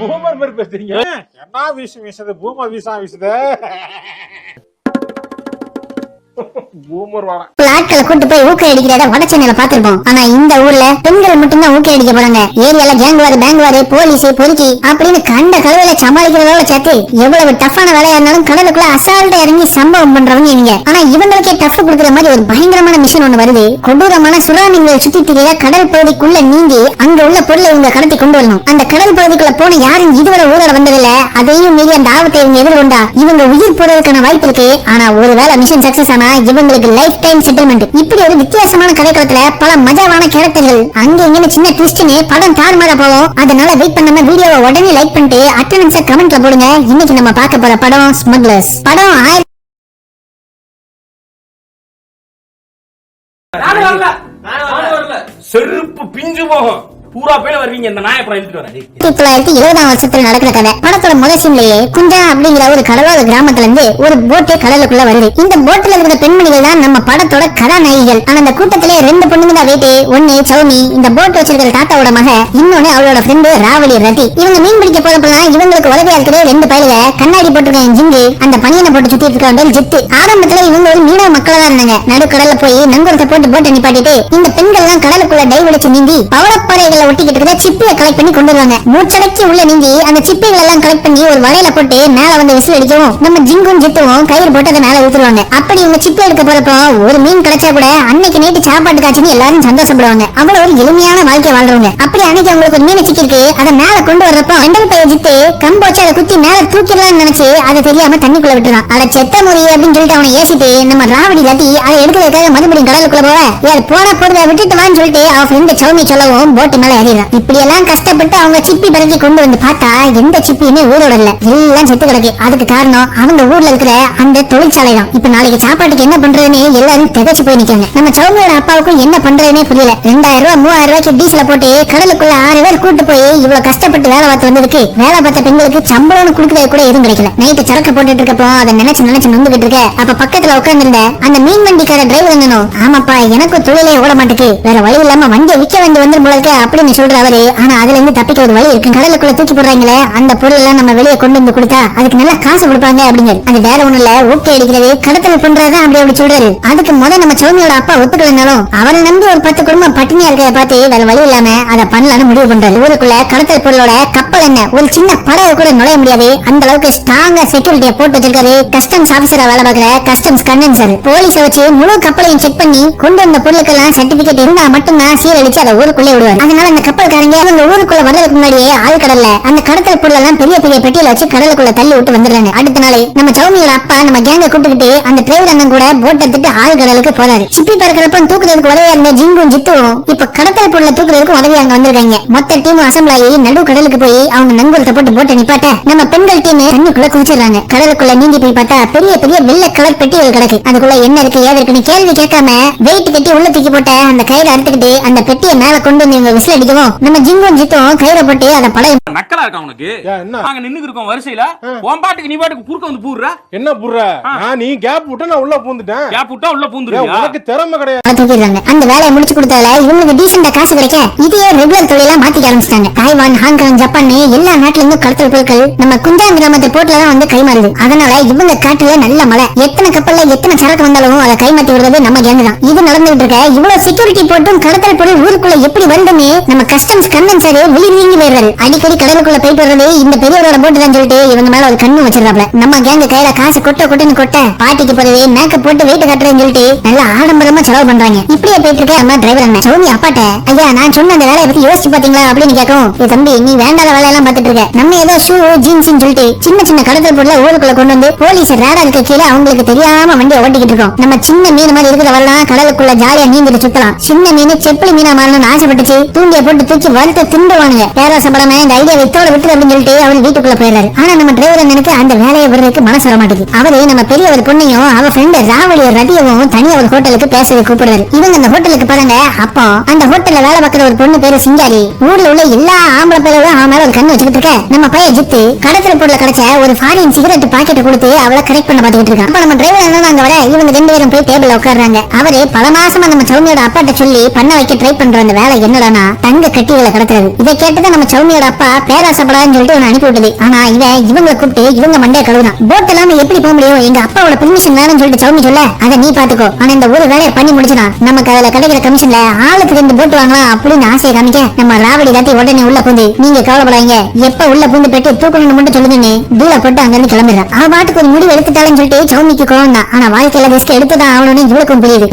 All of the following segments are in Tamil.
பூமர் மாதிரி பேசுறீங்க. என்ன விஷயம் வீசுது? பூமர் வீசா வீசுது. பூமர் வாடா. ஆட்களை கூட்டு போய் ஊக்க அடிக்கிறத வட சென்னையில பாத்திருப்போம் ஆனா இந்த ஊர்ல பெண்கள் மட்டும்தான் ஊக்க அடிக்க போறாங்க. ஏரியால கேங்குவாரு பேங்குவாரு போலீஸ் பொறுக்கி அப்படின்னு கண்ட கழுவில சமாளிக்கிறதோட சேர்த்து எவ்வளவு டஃபான வேலையா இருந்தாலும் கடலுக்குள்ள அசால்ட்டா இறங்கி சம்பவம் பண்றவங்க இவங்க. ஆனா இவங்களுக்கே டஃப் கொடுக்குற மாதிரி ஒரு பயங்கரமான மிஷன் ஒண்ணு வருது. கொடூரமான சுறாமீன்களை சுத்தி திரிய கடல் பகுதிக்குள்ள நீங்கி அங்க உள்ள பொருளை இவங்க கடத்தி கொண்டு வரணும். அந்த கடல் பகுதிக்குள்ள போன யாரும் இதுவரை ஊரோட வந்ததில்ல. அதையும் மீறி அந்த ஆபத்தை இவங்க எதிர்கொண்டா இவங்க உயிர் போறதுக்கான வாய்ப்பு இருக்கு. ஆனா ஒருவேளை மிஷன் சக்சஸ் ஆனா இவங்களுக்கு லைஃப் டைம் செட்டில்மெண்ட் இப்படி ஒரு வித்தியாசமான கதைக்களத்துல பல மஜாவான கேரக்டர்கள் அங்க இங்கன்னு சின்ன ட்விஸ்ட்னு படம் தாறுமாற போகும். அதனால வெயிட் பண்ணாம வீடியோவை உடனே லைக் பண்ணிட்டு அட்டனன்ஸ கமெண்ட்ல போடுங்க. இன்னைக்கு நம்ம பார்க்க போற படம் ஸ்மக்லர்ஸ் படம் ஆயிரம் செருப்பு பிஞ்சு போகும். பூரா பேர் வருவீங்க இந்த எடுத்துட்டு தொள்ளாயிரத்தி இருபதாம் வருஷத்துல நடக்கிற கதை. படத்தோட முதல் சீன்லயே குஞ்சா அப்படிங்கிற ஒரு கடலோர கிராமத்துல இருந்து ஒரு போட்டு கடலுக்குள்ள வருது. இந்த போட்ல இருக்கிற பெண்மணிகள் தான் நம்ம படத்தோட கதாநாயகிகள். ஆனா அந்த கூட்டத்திலே ரெண்டு பொண்ணுங்க தான் சௌமி இந்த போட் வச்சிருக்கிற தாத்தாவோட மக இன்னொன்னு அவளோட ஃப்ரெண்டு ராவலி ரதி. இவங்க மீன் பிடிக்க போறப்பெல்லாம் இவங்களுக்கு உதவியா இருக்கிற ரெண்டு பயிலுக கண்ணாடி போட்டிருக்காங்க ஜிங்கு அந்த பனியனை போட்டு சுத்தி இருக்க ஜித்து. ஆரம்பத்துல இவங்க ஒரு மீனவ மக்களா இருந்தாங்க. நடுக்கடல்ல போய் நங்கூரத்தை போட்டு போட்டை நிப்பாட்டிட்டு இந்த பெண்கள் எல்லாம் கடலுக்குள்ள டைவ் அடிச்சு நீந்தி பவளப்பாறைகளை ஒட்டிக்கிட்டு இருக்கிற சிப்பியை கலெக்ட் பண்ணி கொண்டு வருவாங்க. மூச்சடைச்சு உள்ள நீங்கி அந்த சிப்பிகள் எல்லாம் கலெக்ட் பண்ணி ஒரு வலையில போட்டு மேல வந்து விசில் அடிக்கவும் நம்ம ஜிங்கும் ஜித்துவும் கயிறு போட்டு அதை மேல ஊத்துருவாங்க. அப்படி இவங்க சிப்பி எடுக்க போறப்போ ஒரு மீன் கிடைச்சா கூட அன்னைக்கு நைட்டு சாப்பாட்டு காய்ச்சின்னு எல்லாரும் சந்தோஷப்படுவாங்க. அவ்வளவு ஒரு எளிமையான வாழ்க்கை வாழ்றவங்க. அப்படி அன்னைக்கு அவங்களுக்கு ஒரு மீன் சிக்கிருக்கு அதை மேல கொண்டு வர்றப்போ அண்டல் பைய ஜித்து கம்பு வச்சு அதை குத்தி மேல தூக்கிடலாம்னு நினைச்சு அதை தெரியாம தண்ணிக்குள்ள விட்டுறான். அதை செத்த முறி அப்படின்னு சொல்லிட்டு அவனை ஏசிட்டு நம்ம ராவடி லத்தி அதை எடுக்கிறதுக்காக மறுபடியும் கடலுக்குள்ள போவ? யார் போன போறத விட்டுட்டு வான்னு சொல்லிட்டு அவன் ஃப்ரெண்டு சௌமி சொல்லவும் போட்டு மேல மேல ஏறிடுறான் இப்படி எல்லாம் கஷ்டப்பட்டு அவங்க சிப்பி பிறகு கொண்டு வந்து பார்த்தா எந்த சிப்பியுமே ஊரோட இல்ல. எல்லாம் செத்து கிடக்கு. அதுக்கு காரணம் அவங்க ஊர்ல இருக்கிற அந்த தொழிற்சாலை தான். இப்ப நாளைக்கு சாப்பாட்டுக்கு என்ன பண்றதுன்னு எல்லாரும் திகச்சு போய் நிக்காங்க நம்ம சௌமியோட அப்பாவுக்கும் என்ன பண்றதுன்னே புரியல. ரெண்டாயிரம் ரூபாய் மூவாயிரம் ரூபாய்க்கு டீசல போட்டு கடலுக்குள்ள ஆறு பேர் கூட்டு போய் இவ்வளவு கஷ்டப்பட்டு வேலை பார்த்து வந்ததுக்கு வேலை பார்த்த பெண்களுக்கு சம்பளம்னு கொடுக்கறது கூட எதுவும் கிடைக்கல. நைட்டு சரக்கு போட்டுட்டு இருக்கப்போ அதை நினைச்சு நினைச்சு நொந்துகிட்டு இருக்க. அப்ப பக்கத்துல உட்காந்துருந்த அந்த மீன் வண்டிக்கார டிரைவர் என்னனும் ஆமாப்பா எனக்கு தொழிலே ஓட மாட்டேக்கு வேற வழி இல்லாம வண்டியை விற்க வேண்டி வந்துரும் போல அப்படி அப்படின்னு சொல்ற அவரு ஆனா அதுல இருந்து தப்பிக்க ஒரு வழி இருக்கு கடலுக்குள்ள தூக்கி போடுறாங்களே அந்த பொருள் எல்லாம் நம்ம வெளியே கொண்டு வந்து கொடுத்தா அதுக்கு நல்லா காசு கொடுப்பாங்க அப்படிங்க. அது வேற ஒண்ணு இல்ல ஊக்கை அடிக்கிறது கடத்தல் பண்றதா அப்படி அப்படி சொல்றாரு. அதுக்கு முத நம்ம சௌமியோட அப்பா ஒத்துக்கலனாலும் அவரை நம்பி ஒரு பத்து குடும்பம் பட்டினியா இருக்கிறத பார்த்து வேற வழி இல்லாம அதை பண்ணலாம்னு முடிவு பண்றாரு. ஊருக்குள்ள கடத்தல் பொருளோட கப்பல் என்ன ஒரு சின்ன படகு கூட நுழைய முடியாது. அந்த அளவுக்கு ஸ்ட்ராங்கா செக்யூரிட்டியை போட்டு வச்சிருக்காரு கஸ்டம்ஸ் ஆபீசரா வேலை பார்க்கிற கஸ்டம்ஸ் கண்ணன் சார் போலீஸ வச்சு முழு கப்பலையும் செக் பண்ணி கொண்டு வந்த பொருளுக்கெல்லாம் சர்டிபிகேட் இருந்தா மட்டும்தான் சீரழிச்சு அதை ஊருக்குள்ளே விடுவார். அதனால அந்த கப்பல்காரங்க அவங்க ஊருக்குள்ள வர்றதுக்கு முன்னாடியே ஆழ்கடல்ல அந்த கடத்தல் பொருள் எல்லாம் பெரிய பெரிய பெட்டியில வச்சு கடலுக்குள்ள தள்ளி விட்டு வந்துடுறாங்க. அடுத்த நாளே நம்ம சௌமியோட அப்பா நம்ம கேங்க கூப்பிட்டுக்கிட்டு அந்த டிரைவர் அண்ணன் கூட போட் எடுத்துட்டு ஆழ்கடலுக்கு போறாரு. சிப்பி பறக்கிறப்ப தூக்குறதுக்கு உதவியா இருந்த ஜிங்கும் ஜித்துவும் இப்ப கடத்தல் பொருளை தூக்குறதுக்கு உதவியா அங்க வந்திருக்காங்க. மொத்த டீம் அசம்பிள் ஆகி நடு கடலுக்கு போய் அவங்க நங்கூரத்தை போட்டு போட்டை நிப்பாட்ட நம்ம பெண்கள் டீம் தண்ணிக்குள்ள குதிச்சிடுறாங்க. கடலுக்குள்ள நீந்தி போய் பார்த்தா பெரிய பெரிய வெள்ளை கலர் பெட்டிகள் கிடக்கு. அதுக்குள்ள என்ன இருக்கு ஏது இருக்குன்னு கேள்வி கேட்காம வெயிட் கட்டி உள்ள தூக்கி போட்ட அந்த கையில அறுத்துக்கிட்டு அந்த பெட்டியை மேல கொண்டு வந்து இவங்க விசில் அடிக்கவும் நம்ம ஜிங்கும் ஜித்தும் கயிறை போட்டு அதை படம் நக்கலா இருக்கா உனக்கு? நாங்க நின்னுக்கு இருக்கோம் வரிசையில. உன் பாட்டுக்கு நீ பாட்டுக்கு குறுக்க வந்து பூடுற என்ன புர்ற? நான் நீ கேப் விட்டு நான் உள்ள பூந்துட்டேன். கேப் விட்டா உள்ள ஏன், பூந்துருவியா உனக்கு திறமை கிடையாது. தூக்கிடுறாங்க. அந்த வேலையை முடிச்சு கொடுத்தால இவங்களுக்கு டீசெண்டா காசு கிடைக்க இதையே ரெகுலர் தொழிலா மாத்திக்க ஆரம்பிச்சிட்டாங்க. தாய்வான் ஹாங்காங் ஜப்பான் எல்லா நாட்டுல இருந்தும் கடத்தல் பொருட்கள் நம்ம குஞ்சான் கிராமத்து போட்ல தான் வந்து கைமாறுது. அதனால இவங்க காட்டுல நல்ல மழை. எத்தனை கப்பல்ல எத்தனை சரக்கு வந்தாலும் அதை கைமாத்தி விடுறது நம்ம கேங்கு தான் இது நடந்துகிட்டு இருக்க இவ்வளவு செக்யூரிட்டி போட்டும் கடத்தல் பொருள் ஊருக்குள்ள எப்படி வருதுன்னு நம்ம கஸ்டம்ஸ் கண்ணன் சார் வெளி நீங்கி போயிடுறாரு. அடிக்கடி கடலுக்குள்ள போயிட்டு வர்றது இந்த பெரியவரோட போட்டு தான் சொல்லிட்டு இவங்க மேல ஒரு கண்ணு வச்சிடறாப்ல நம்ம கேங்க கையில காசு கொட்ட கொட்டுன்னு கொட்ட பாட்டிக்கு போறது மேக்கப் போட்டு வெயிட் கட்டுறேன்னு சொல்லிட்டு நல்லா ஆடம்பரமா செலவு பண்றாங்க. இப்படியே போயிட்டு இருக்க நம்ம டிரைவர் அண்ணன். சௌமி அப்பாட்ட ஐயா நான் சொன்ன அந்த வேலையை பத்தி யோசிச்சு பாத்தீங்களா? அப்படின்னு கேட்கும் தம்பி நீ வேண்டாத வேலையெல்லாம் பாத்துட்டு இருக்க. நம்ம ஏதோ ஷூ ஜீன்ஸ்னு சொல்லிட்டு சின்ன சின்ன கடத்தல் பொருளை ஊருக்குள்ள கொண்டு வந்து போலீஸ் ரேடா இருக்க கீழே அவங்களுக்கு தெரியாம வண்டியை ஓட்டிக்கிட்டு இருக்கோம். நம்ம சின்ன மீன் மாதிரி இருக்கிற வரலாம் கடலுக்குள்ள ஜாலியா நீந்திட்டு சுத்தலாம். சின்ன மீன் செப்பலி மீனா மாறணும்னு ஆசைப்பட்டுச்சு. தூண்டிய போட்டு தூக்கி வறுத்து திண்டுவானுங்க பேராசப்படாம இந்த ஐடியா வித்தோட விட்டு அப்படின்னு சொல்லிட்டு அவர் வீட்டுக்குள்ள போயிடுறாரு. ஆனா நம்ம டிரைவர் அண்ணனுக்கு அந்த வேலையை விடுறதுக்கு மனசு வர மாட்டேங்குது அவரு நம்ம பெரியவர் பொண்ணையும் அவ ஃப்ரெண்ட் ராவலிய ரதியவும் தனியா ஒரு ஹோட்டலுக்கு பேசவே கூப்பிடுறாரு. இவங்க அந்த ஹோட்டலுக்கு போறாங்க அப்போ அந்த ஹோட்டல்ல வேலை பார்க்கிற ஒரு பொண்ணு பேரு சிங்காரி. ஊர்ல உள்ள எல்லா ஆம்பளை பேரும் அவன் மேல ஒரு கண்ணு வச்சுக்கிட்டு இருக்க. நம்ம பையன் ஜித்து கடத்தல் பொருளை கிடைச்ச ஒரு ஃபாரின் சிகரெட் பாக்கெட் கொடுத்து அவளை கரெக்ட் பண்ண பாத்துக்கிட்டு இருக்கான். அப்ப நம்ம டிரைவர் என்ன அங்க வர இவங்க ரெண்டு பேரும் போய் டேபிள் உட்காடுறாங்க அவரு பல மாசமா நம்ம சௌமியோட அப்பாட்ட சொல்லி பண்ண வைக்க ட்ரை பண்ற அந்த வேலை என்னடானா தங்க கட்டிகளை கடத்துறது. இதை கேட்டுதான் நம்ம சௌமியோட அப்பா பேராசப்படாதுன்னு சொல்லிட்டு இவனை அனுப்பி விட்டது. ஆனா இவன் இவங்களை கூப்பிட்டு இவங்க மண்டைய கழுவுதான். போட் இல்லாம எப்படி போக முடியும்? எங்க அப்பாவோட பெர்மிஷன் வேணும்னு சொல்லிட்டு சௌமி சொல்ல அதை நீ பாத்துக்கோ ஆனா இந்த ஒரு வேலையை பண்ணி முடிச்சுனா நமக்கு அதுல கிடைக்கிற கமிஷன்ல ஆளுக்கு ரெண்டு போட்டு வாங்கலாம் அப்படின்னு ஆசையை காமிக்க நம்ம ராவடி எல்லாத்தையும் உடனே உள்ள பூந்து நீங்க கவலைப்படாதீங்க. எப்ப உள்ள பூந்து பெட்டி தூக்கணும்னு மட்டும் சொல்லுதுன்னு தூள போட்டு அங்க இருந்து கிளம்பிடுறான். அவ பாட்டுக்கு ஒரு முடிவு எடுத்துட்டாலும் சொல்லிட்டு சௌமிக்கு கோவம் தான். ஆனா வாழ்க்கையில ரிஸ்க் எடுத்துதான் ஆகணும்னு இவளுக்கும் புரியுது.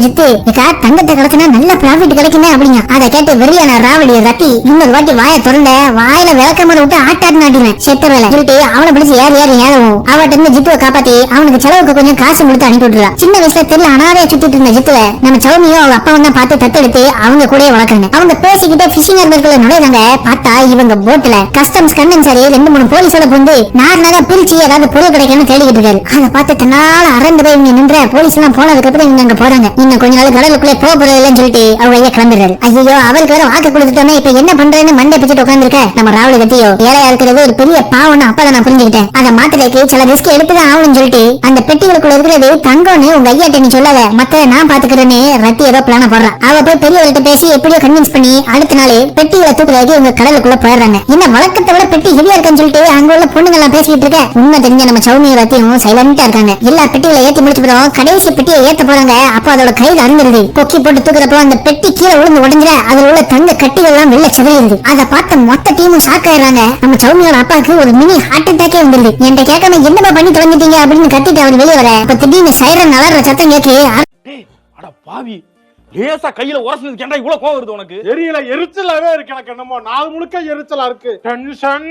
தங்கத்தை கடத்தினா நல்ல ப்ராஃபிட் கிடைக்குமே அப்படிங்க. அதை கேட்டு வெறியான ராவடி ரத்தி இன்னொரு வாட்டி வாயை திறந்த வாயில விளக்கமா விட்டு ஆட்டாட்டு நாட்டினேன் செத்த வேலை. சொல்லிட்டு அவனை பிடிச்சு ஏறி ஏறி ஏறவும். அவட்ட இருந்து ஜித்துவை காப்பாத்தி அவனுக்கு செலவுக்கு கொஞ்சம் காசு கொடுத்து அனுப்பி விட்டுறா சின்ன வயசுல தெரியல அனாதையா சுத்திட்டு இருந்த ஜித்துவ நம்ம சௌமியும் அவங்க அப்பாவும் தான் பார்த்து தத்தெடுத்து அவங்க கூட வளர்க்குறாங்க அவங்க பேசிக்கிட்டே பிஷிங் ஹார்பருக்குள்ள நுழைறாங்க பார்த்தா இவங்க போட்ல கஸ்டம்ஸ் கண்ணன் சாரி ரெண்டு மூணு போலீஸோட புந்து நார் நாரா பிரிச்சு ஏதாவது பொருள் கிடைக்கணும்னு தேடிக்கிட்டு இருக்காரு. அதை பார்த்து தன்னால அறந்து போய் இங்க நின்ற போலீஸ் எல்லாம் போனதுக்கு அப்புறம் இவங்க அங்க போறாங்க. இன்னும் கொஞ்ச நாள் கடலுக்குள்ளே போக போறது இல்லைன்னு சொல்லிட்டு அவங்க ஐயா கிளம்புறாரு ஐயோ அவருக்கு வேற வாக்கு கொடுத்துட்டோமே இப்ப என்ன பண்றேன்னு மண்டை பிச்சுட்டு உட்காந்துருக்க நம்ம ராவடி கத்தியோ ஏழையா இருக்கிறது ஒரு பெரிய பாவம்னு அப்பதான் நான் புரிஞ்சுக்கிட்டேன். அதை மாத்திரைக்கு சில ரிஸ்க் எடுத்துதான் ஆகணும்னு சொல்லிட்டு அந்த பெட்டிகளுக்குள்ள இருக்கிறது தங்கம்னு உங்க ஐயாட்ட நீ சொல்லாத. மத்த நான் பாத்துக்கிறேன்னு ரத்தி ஏதோ பிளான போடுறான் அவ போய் பெரியவர்கிட்ட பேசி எப்படியோ கன்வின்ஸ் பண்ணி அடுத்த நாள் பெட்டிகளை தூக்குறதுக்கு உங்க கடலுக்குள்ள போயிடுறாங்க. என்ன வழக்கத்தை விட பெட்டி ஹெவியா இருக்குன்னு சொல்லிட்டு அங்க உள்ள பொண்ணுங்க எல்லாம் பேசிட்டு இருக்க. உண்மை தெரிஞ்ச நம்ம சௌமிய ரத்தியும் சைலண்டா இருக்காங்க. எல்லா பெட்டிகளை ஏத்தி முடிச்சு போறோம் கடைசி பெட்டியை ஏத்த போறாங்க. அப்ப அதோட கையில அருந்துருது கொக்கி போட்டு தூக்குறப்போ அந்த பெட்டி கீழே விழுந்து உடஞ்சிட அதுல உள்ள தங்க கட்டி எல்லாம் வெளில சிதறிடுது. அதை பார்த்த மொத்த டீமும் ஷாக் ஆயிடுறாங்க. நம்ம சௌமியோட அப்பாவுக்கு ஒரு மினி ஹார்ட் அட்டாக்கே வந்துருது என்கிட்ட கேட்காம என்னமா பண்ணி தொலைஞ்சிட்டீங்க அப்படின்னு கத்திட்டு அவர் வெளியே வர. அப்ப திடீர்னு சைரன் அலற சத்தம் கேக்கு டேய் அட பாவி. லேசா கையில உரசுனதுக்கு ஏன்டா இவ்வளவு கோவம் வருது உனக்கு? தெரியல எரிச்சலாவே இருக்கு எனக்கு என்னமோ. நாள் முழுக்க எரிச்சலா இருக்கு. டென்ஷன்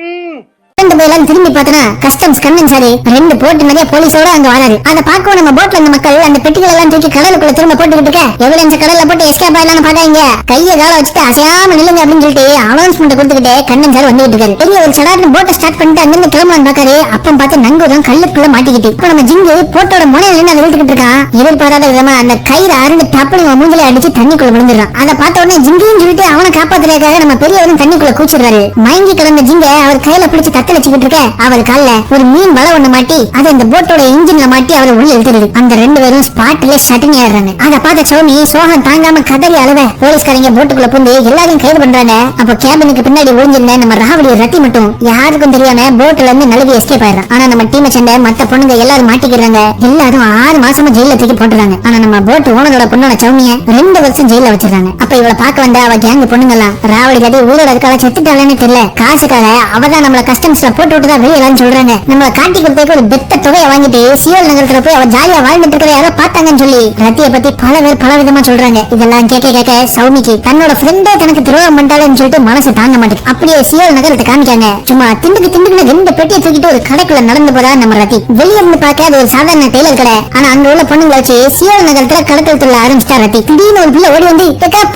ரெண்டு போயெல்லாம் திரும்பி பார்த்தனா கஸ்டம்ஸ் கண்ணன் சாரி ரெண்டு போட்டு நிறைய போலீஸோட அங்க வராரு. அதை பார்க்கவும் நம்ம போட்ல இருந்த மக்கள் அந்த பெட்டிகள் எல்லாம் தூக்கி கடலுக்குள்ள திரும்ப போட்டுக்கிட்டு இருக்க. எவிடன்ஸ் கடல்ல போட்டு எஸ்கேப் ஆயிடலாம் பாக்காங்க கையை கால வச்சுட்டு அசையாம நில்லுங்க அப்படின்னு சொல்லிட்டு அனௌன்ஸ்மெண்ட் கொடுத்துக்கிட்டு கண்ணன் சார் வந்துட்டு இருக்காரு. பெரிய ஒரு சடார்னு போட்டை ஸ்டார்ட் பண்ணிட்டு அங்கிருந்து கிளம்பலான்னு பாக்காரு அப்பம் பார்த்து நங்குதான் கல்லுக்குள்ள மாட்டிக்கிட்டு. இப்ப நம்ம ஜிங்கு போட்டோட முனையில நின்று அதை இழுத்துக்கிட்டு இருக்கான் எதிர்பாராத விதமா அந்த கயிறு அருந்து டப்புனு இவன் மூஞ்சில அடிச்சு தண்ணிக்குள்ள விழுந்துடுறான். அதை பார்த்த உடனே ஜிங்குன்னு சொல்லிட்டு அவனை காப்பாத்துறதுக்காக நம்ம பெரியவரும் தண்ணிக்குள்ள கூச்சிடுறாரு மயங்கி கிடந்த ஜிங்க அவர் கையில பிடிச்சு தக்க வச்சுக்கிட்டு இருக்க அவர் கால ஒரு மீன் வலை ஒண்ணு மாட்டி அதை இந்த போட்டோட இன்ஜின்ல மாட்டி அவர் உள்ள இழுத்துருது அந்த ரெண்டு பேரும் ஸ்பாட்ல சட்டினி ஆடுறாங்க அதை பார்த்த சௌமி சோகம் தாங்காம கதறி அளவ போலீஸ்காரங்க போட்டுக்குள்ள புந்து எல்லாரையும் கைது பண்றாங்க. அப்ப கேபினுக்கு பின்னாடி ஒளிஞ்சிருந்த நம்ம ராவடி ரத்தி மட்டும் யாருக்கும் தெரியாம போட்ல இருந்து நழுவி எஸ்கேப் ஆயிடுறான் ஆனா நம்ம டீமை சேர்ந்த மத்த பொண்ணுங்க எல்லாரும் மாட்டிக்கிறாங்க. எல்லாரும் ஆறு மாசமா ஜெயில தூக்கி போட்டுறாங்க. ஆனா நம்ம போட் ஓனரோட பொண்ணோட சௌமிய ரெண்டு வருஷம் ஜெயில வச்சிருக்காங்க அப்ப இவளை பார்க்க வந்த அவ கேங்க பொண்ணுங்க எல்லாம் ராவடி கட்டி ஊரோட இருக்காள செத்துட்டாளன்னு தெரியல. காசுக்காக அவதான் நம்மள கஸ்டம்ஸ்ல போட்டு விட்டு வெளியெல்லாம் சொல்றாங்க. நம்ம காட்டி கொடுத்ததுக்கு ஒரு பெத்த தொகையை வாங்கிட்டு சியோல் நகரத்துல போய் அவ ஜாலியா வாழ்ந்துட்டு இருக்கிற யாரோ பார்த்தாங்கன்னு சொல்லி ரத்தியை பத்தி பல பேர் பல விதமா சொல்றாங்க. இதெல்லாம் கேட்க கேட்க சௌமிக்கு தன்னோட ஃப்ரெண்டே தனக்கு துரோகம் பண்ணிட்டாளேன்னு சொல்லிட்டு மனசு தாங்க மாட்டேங்குது. அப்படியே சியோல் நகரத்தை காமிக்காங்க சும்மா திண்டுக்கு திண்டுக்கு ரெண்டு பெட்டியை தூக்கிட்டு ஒரு கடைக்குள்ள நடந்து போறா நம்ம ரத்தி. வெளிய இருந்து பார்க்க அது ஒரு சாதாரண டெய்லர் கடை. ஆனா அங்க உள்ள பொண்ணுங்களை வச்சு சியோல் நகரத்துல கடத்தல் தொழில் ஆரம்பிச்சிட்டா ரத்தி. திடீர்னு ஒரு பிள்ளை ஓடி வந்து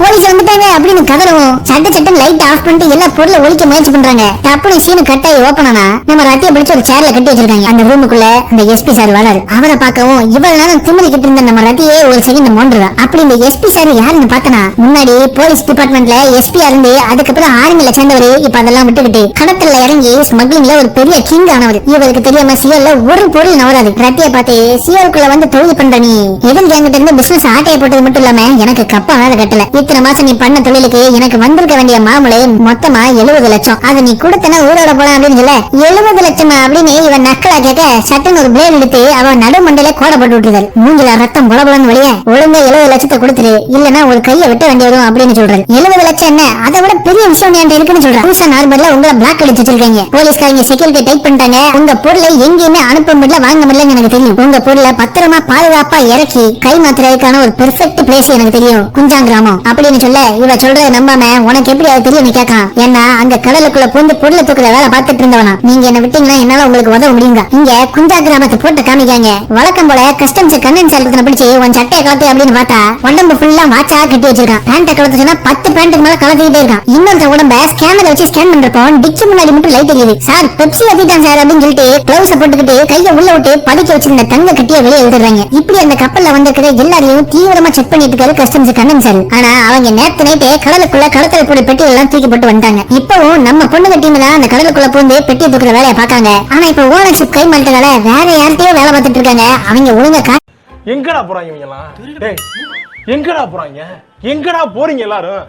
போலீஸ் வந்துட்டாங்க அப்படின்னு கதறவும் சட்ட சட்டம் லைட் ஆஃப் பண்ணிட்டு எல்லா பொருளை ஒழிக்க முயற்சி பண்றாங்க. டப்புனு சீனு கட்டாயி ஓப்பன் நம்ம ரத்தியை பிடிச்சு ஒரு சேர்ல கட்டி வச்சிருக்காங்க. அந்த ரூமுக்குள்ள அந்த எஸ்பி சார் வராரு. அவரை பார்க்கவும் இவ்வளவு நேரம் திமிரிக்கிட்டு இருந்த நம்ம ரத்தியே ஒரு செகண்ட் மோண்டுறா அப்படி இந்த எஸ்பி சார் யாருன்னு பார்த்தனா முன்னாடி போலீஸ் டிபார்ட்மெண்ட்ல எஸ்பியா இருந்து அதுக்கப்புறம் ஆர்மில சேர்ந்தவரு இப்ப அதெல்லாம் விட்டுக்கிட்டு கடத்தல்ல இறங்கி ஸ்மக்லிங்ல ஒரு பெரிய கிங் ஆனவர். இவருக்கு தெரியாம சிஎல்ல ஒரு பொருள் நவராது. ரத்திய பார்த்து சிஎல்குள்ள வந்து தொழில் பண்ற நீ எதிர் கேங்கிட்ட இருந்து பிசினஸ் ஆட்டைய போட்டது மட்டும் இல்லாம எனக்கு கப்பா வேலை கட்டல. இத்தனை மாசம் நீ பண்ண தொழிலுக்கு எனக்கு வந்திருக்க வேண்டிய மாமூலை மொத்தமா எழுபது லட்சம். அதை நீ கொடுத்தனா ஊரோட போலாம் அப்படின்னு சொல்ல எழுபது லட்சமா அப்படின்னு இவன் நக்கலா கேட்க சட்டன் ஒரு பிளேட் எடுத்து அவன் நடு மண்டையில கோட போட்டு விட்டுருக்காரு. மூஞ்சில ரத்தம் புலபுலன்னு வழிய ஒழுங்கா எழுபது லட்சத்தை கொடுத்துரு. இல்லனா ஒரு கையை வெட்ட வேண்டி வரும் அப்படின்னு சொல்றாரு. எழுபது லட்சம் என்ன? அதை விட பெரிய விஷயம் என்கிட்ட இருக்குன்னு சொல்றேன் புதுசா நார்மல்ல உங்களை பிளாக் அடிச்சு வச்சிருக்கீங்க. போலீஸ்காரங்க செக்யூரிட்டி டைட் பண்ணிட்டாங்க. உங்க பொருளை எங்கேயுமே அனுப்ப முடியல வாங்க முடியலன்னு எனக்கு தெரியும். உங்க பொருளை பத்திரமா பாதுகாப்பா இறக்கி கை மாத்துறதுக்கான ஒரு பெர்ஃபெக்ட் பிளேஸ் எனக்கு தெரியும். குஞ்சாங் கிராமம். அப்படின்னு சொல்ல இவ சொல்றத நம்பாம உனக்கு எப்படி அது தெரியும் கேட்கான் ஏன்னா அங்க கடலுக்குள்ள புந்து பொருளை தூக்குற வேலை பார்த்துட்டு சேர்ந்தவனா நீங்க என்ன விட்டீங்கன்னா என்னால உங்களுக்கு உதவ முடியுங்க இங்க குஞ்சா கிராமத்தை போட்டு காமிக்காங்க. வழக்கம் போல கஸ்டம்ஸ் கண்ணன் சாலத்துல பிடிச்சி உன் சட்டையை கலத்து அப்படின்னு பார்த்தா உடம்பு ஃபுல்லா வாட்சா கட்டி வச்சிருக்கான். பேண்ட கலத்து சொன்னா பத்து பேண்ட்டுக்கு மேல கலத்திக்கிட்டே இருக்கான். இன்னொருத்த உடம்ப ஸ்கேனர் வச்சு ஸ்கேன் பண்றப்போ டிச்சு முன்னாடி மட்டும் லைட் எரியுது சார் பெப்சி வத்திட்டான் சார் அப்படின்னு சொல்லிட்டு கிளவுஸ் போட்டுக்கிட்டு கையை உள்ள விட்டு பதுக்கி வச்சிருந்த தங்க கட்டிய வெளியே எழுதுறாங்க இப்படி அந்த கப்பல்ல வந்திருக்கிற எல்லாரையும் தீவிரமா செக் பண்ணிட்டு இருக்காரு கஸ்டம்ஸ் கண்ணன் சார் ஆனா அவங்க நேத்து நைட்டு கடலுக்குள்ள கடத்தல் கூட பெட்டி எல்லாம் தூக்கி போட்டு வந்துட்டாங்க. இப்பவும் நம்ம பொண்ணுங்க டீம் தான் அந்த கடலுக்குள்ள பூந்து பெட்டி தூக்குற வேலையை பார்க்காங்க ஆனா இப்ப ஓனர்ஷிப் கை மாட்டதால வேற யார்கிட்டயோ வேலை பார்த்துட்டு இருக்காங்க. அவங்க ஒழுங்கா எங்கடா போறாங்க இவங்க எல்லாம்? டேய் எங்கடா போறாங்க? எங்கடா போறீங்க எல்லாரும்?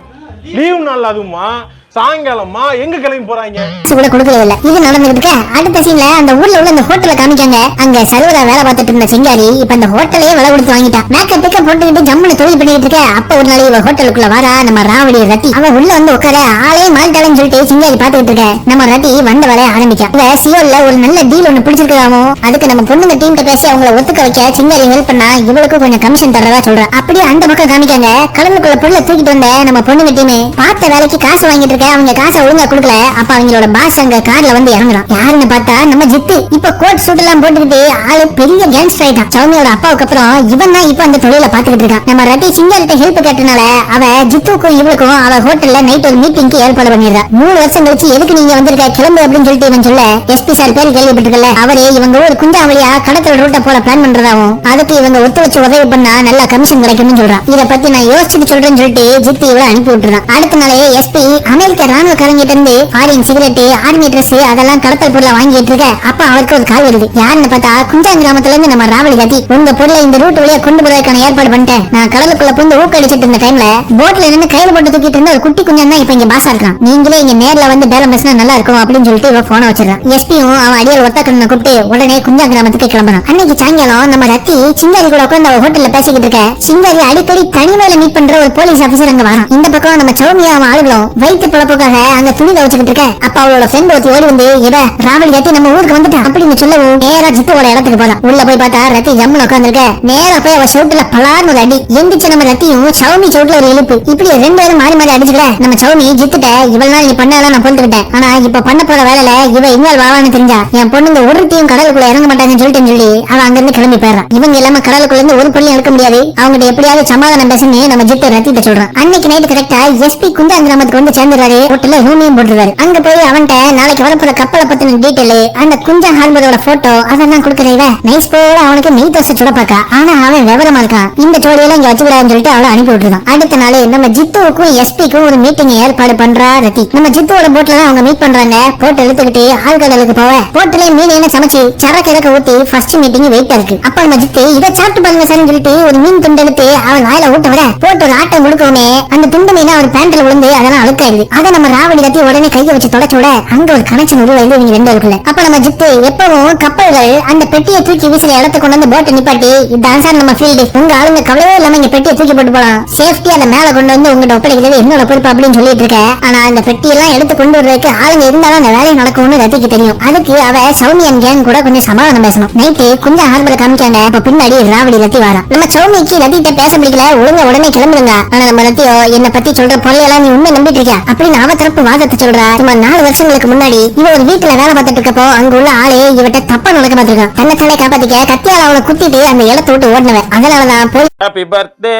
லீவு நாள் அதுவுமா? சாயங்காலமா எங்க கிளம்பி போறாங்க? கூட கொடுக்கவே இல்ல. இது நடந்துருக்கு அடுத்த சீன்ல அந்த ஊர்ல உள்ள அந்த ஹோட்டல்ல காமிக்காங்க அங்க சர்வரா வேலை பார்த்துட்டு இருந்த செங்காரி இப்ப அந்த ஹோட்டலையே விலை கொடுத்து வாங்கிட்டா. மேக்கப் பிக்கப் போட்டுக்கிட்டு ஜம்முன்னு தொழில் பண்ணிட்டு இருக்க. அப்ப ஒரு நாள் இவ ஹோட்டலுக்குள்ள வரா நம்ம ராவடி ரத்தி அவ உள்ள வந்து உட்கார ஆளே மாட்டாளன்னு சொல்லிட்டு சிங்காரி பாத்துக்கிட்டு இருக்க. நம்ம ரத்தி வந்த வேலைய ஆரம்பிக்கா. இவ சியோல்ல ஒரு நல்ல டீல் ஒண்ணு பிடிச்சிருக்காமோ அதுக்கு நம்ம பொண்ணுங்க டீம் பேசி அவங்கள ஒத்துக்க வைக்க சிங்காரி ஹெல்ப் பண்ணா இவளுக்கு கொஞ்சம் கமிஷன் தரதா சொல்றா. அப்படியே அந்த பக்கம் காமிக்காங்க. கடலுக்குள்ள பொருளை தூக்கிட்டு வந்த நம்ம பொண்ணுங்க டீம் பார்த்த வேலைக்கு காசு வாங்கிட்டு கிட்ட அவங்க காசை ஒழுங்கா கொடுக்கல அப்ப அவங்களோட பாஸ் அங்க கார்ல வந்து இறங்குறான். யாருன்னு பார்த்தா நம்ம ஜித்து. இப்ப கோட் சூட் எல்லாம் போட்டுக்கிட்டு ஆளு பெரிய கேங்ஸ்டர் ஆயிட்டான். சௌமியோட அப்பாவுக்கு அப்புறம் இவன் தான் இப்ப அந்த தொழில பாத்துக்கிட்டு இருக்கான். நம்ம ரத்தி சிங்கர்கிட்ட ஹெல்ப் கேட்டனால அவ ஜித்துக்கும் இவளுக்கும் அவ ஹோட்டல்ல நைட் ஒரு மீட்டிங்க்கு ஏற்பாடு பண்ணிடுறா மூணு வருஷம் கழிச்சு எதுக்கு நீங்க வந்திருக்க? கிளம்பு அப்படின்னு சொல்லிட்டு இவன் சொல்ல எஸ்பி சார் பேர் கேள்விப்பட்டிருக்கல அவரே இவங்க ஒரு குஞ்சா வழியா கடத்தல் ரூட்டை போல பிளான் பண்றதாவும் அதுக்கு இவங்க ஒத்து வச்சு உதவி பண்ணா நல்ல கமிஷன் கிடைக்கும்னு சொல்றான். இத பத்தி நான் யோசிச்சுட்டு சொல்றேன்னு சொல்லிட்டு ஜித்து இவளை அனுப்பி விட்டுறான். அடுத்த நாளே எஸ்பி அமெரிக்க அமெரிக்க ராணுவக்காரங்கிட்ட இருந்து ஃபாரின் சிகரெட்டு ஆர்மி ட்ரெஸ் அதெல்லாம் கடத்தல் பொருளை வாங்கிட்டு இருக்க. அப்ப அவருக்கு ஒரு கால் வருது. யாருன்னு பார்த்தா குஞ்சான் கிராமத்துல இருந்து நம்ம ராவடி கத்தி உங்க பொருளை இந்த ரூட் வழியா கொண்டு போறதுக்கான ஏற்பாடு பண்ணிட்டேன். நான் கடலுக்குள்ள புந்து ஊக்கடிச்சிட்டு இருந்த டைம்ல போட்ல இருந்து கையில போட்டு தூக்கிட்டு இருந்த ஒரு குட்டி குஞ்சன் தான் இப்ப இங்க பாசா இருக்கான். நீங்களே இங்க நேர்ல வந்து பேரம் பேசினா நல்லா இருக்கும் அப்படின்னு சொல்லிட்டு இவன் போன வச்சிடறான். எஸ்பியும் அவன் அடியால் ஒத்தக்கண்ணனை கூப்பிட்டு உடனே குஞ்சா கிராமத்துக்கு கிளம்புறான். அன்னைக்கு சாயங்காலம் நம்ம ரத்தி சிங்காரி கூட உட்காந்து அவ ஹோட்டல்ல பேசிக்கிட்டு இருக்க. சிங்காரி அடிக்கடி தனிமையில மீட் பண்ற ஒரு போலீஸ் ஆபீசர் அங்க வரான். இந்த பக்கம் நம்ம சௌமியா அவன் ஆளுகளும் வயிற்று போக்காக அங்க துணி துவச்சுக்கிட்டு இருக்க. அப்ப அவளோட ஃப்ரெண்ட் ஒருத்தி ஓடி வந்து இவ ராவல் ஏத்தி நம்ம ஊருக்கு வந்துட்டான். அப்படின்னு சொல்லவும் நேரா ஜித்துவோட இடத்துக்கு போறான் உள்ள போய் பார்த்தா ரத்தி ஜம்முல உட்காந்துருக்க நேரா போய் அவ ஷவுட்ல பலார்னு ஒரு அடி. எந்திரிச்ச நம்ம ரத்தியும் சௌமி சவுட்ல ஒரு எழுப்பு இப்படி ரெண்டு பேரும் மாறி மாறி அடிச்சுக்கல நம்ம சௌமி ஜித்துட்ட இவ்வளவு நாள் நீ பண்ணலாம் நான் பொறுத்துக்கிட்டேன் ஆனா இப்ப பண்ண போற வேலையில இவ இன்வால்வ் ஆவான்னு தெரிஞ்சா என் பொண்ணு இந்த ஒருத்தையும் கடலுக்குள்ள இறங்க மாட்டாங்கன்னு சொல்லிட்டு சொல்லி அவ அங்க இருந்து கிளம்பி போயிடறான் இவங்க இல்லாம கடலுக்குள்ள இருந்து ஒரு பொருளையும் எடுக்க முடியாது. அவங்ககிட்ட எப்படியாவது சமாதானம் பேசுன்னு நம்ம ஜித்து ரத்திட்ட சொல்றான். அன்னைக்கு நைட்டு கரெக்டா எஸ்பி குந்தா கிராமத்துக்கு வந்து சேர்ந்துறாரு ஹோட்டல்ல ரூமையும் போட்டுருவாரு. அங்க போய் அவன்கிட்ட நாளைக்கு வரப்போற கப்பலை பத்தின டீட்டெயில் அந்த குஞ்சா ஹார்பரோட போட்டோ அதெல்லாம் கொடுக்கறீங்க நைஸ் போல அவனுக்கு நெய் தோசை சுட பாக்கா. ஆனா அவன் விவரமா இருக்கான். இந்த ஜோடியெல்லாம் இங்க வச்சுக்கூடாதுன்னு சொல்லிட்டு அவளை அனுப்பி விட்டுருக்கான் அடுத்த நாள் நம்ம ஜித்துவுக்கும் எஸ்பிக்கும் ஒரு மீட்டிங் ஏற்பாடு பண்றா ரத்தி நம்ம ஜித்துவோட போட்ல தான் அவங்க மீட் பண்றாங்க. போட்டு எடுத்துக்கிட்டு ஆழ்கடலுக்கு போவ. போட்டுல மீன் என்ன சமைச்சு சரக்கு இறக்க ஊத்தி ஃபர்ஸ்ட் மீட்டிங் வெயிட்டா இருக்கு. அப்ப நம்ம ஜித்து இதை சாப்பிட்டு பாருங்க சார் சொல்லிட்டு ஒரு மீன் துண்டு எடுத்து அவன் வாயில ஊட்ட விட போட்டு ஒரு ஆட்டம் கொடுக்கவுமே அந்த துண்டு மீன் அவர் பேண்ட்ல விழுந்து அதெல்லாம் அழுக்காயிருது அதை நம்ம ராவடி கத்தி உடனே கையை வச்சு தொடச்ச விட அங்க ஒரு கனெக்ஷன் உருவாயிருந்து இவங்க ரெண்டு இருக்குல்ல அப்ப நம்ம ஜித்து எப்பவும் கப்பல்கள் அந்த பெட்டியை தூக்கி வீசுற இடத்த கொண்டு வந்து போட்டை நிப்பாட்டி இதான் சார் நம்ம ஃபீல்டு உங்க ஆளுங்க கவலையே இல்லாம இங்க பெட்டியை தூக்கி போட்டு போலாம். சேஃப்டி அந்த மேல கொண்டு வந்து உங்ககிட்ட ஒப்படைக்கிறது என்னோட பொறுப்பு அப்படின்னு சொல்லிட்டு இருக்க. ஆனா அந்த பெட்டியெல்லாம் எடுத்து கொண்டு வர்றதுக்கு ஆளுங்க இருந்தாலும் அந்த வேலை நடக்கும்னு ரத்திக்கு தெரியும். அதுக்கு அவ சௌமியன் கேங் கூட கொஞ்சம் சமாதானம் பேசணும். நைட்டு கொஞ்சம் ஹார்பர் காமிக்காங்க அப்ப பின்னாடி ராவடி ரத்தி வாரா. நம்ம சௌமிக்கு ரத்திட்ட பேச பிடிக்கல. ஒழுங்க உடனே கிளம்புங்க ஆனா நம்ம ரத்தியோ என்ன பத்தி சொல்ற பொருளையெல்லாம் நீ உண்மை நம்பிட்டு இருக்கியா? அப்படின்னு அவ தரப்பு வாதத்தை சொல்றா? சுமார் நாலு வருஷங்களுக்கு முன்னாடி இவ ஒரு வீட்டுல வேலை பார்த்துட்டு இருக்கப்போ அங்க உள்ள ஆளே இவட்ட தப்பா நடக்க பார்த்திருக்கான். தன்னை தன்னை காப்பாத்திக்க கத்தியால அவளை குத்திட்டு அந்த இலத்த விட்டு ஓடினவன். அதனாலதான் போய் ஹாப்பி பர்த்டே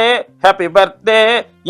ஹாப்பி பர்த்டே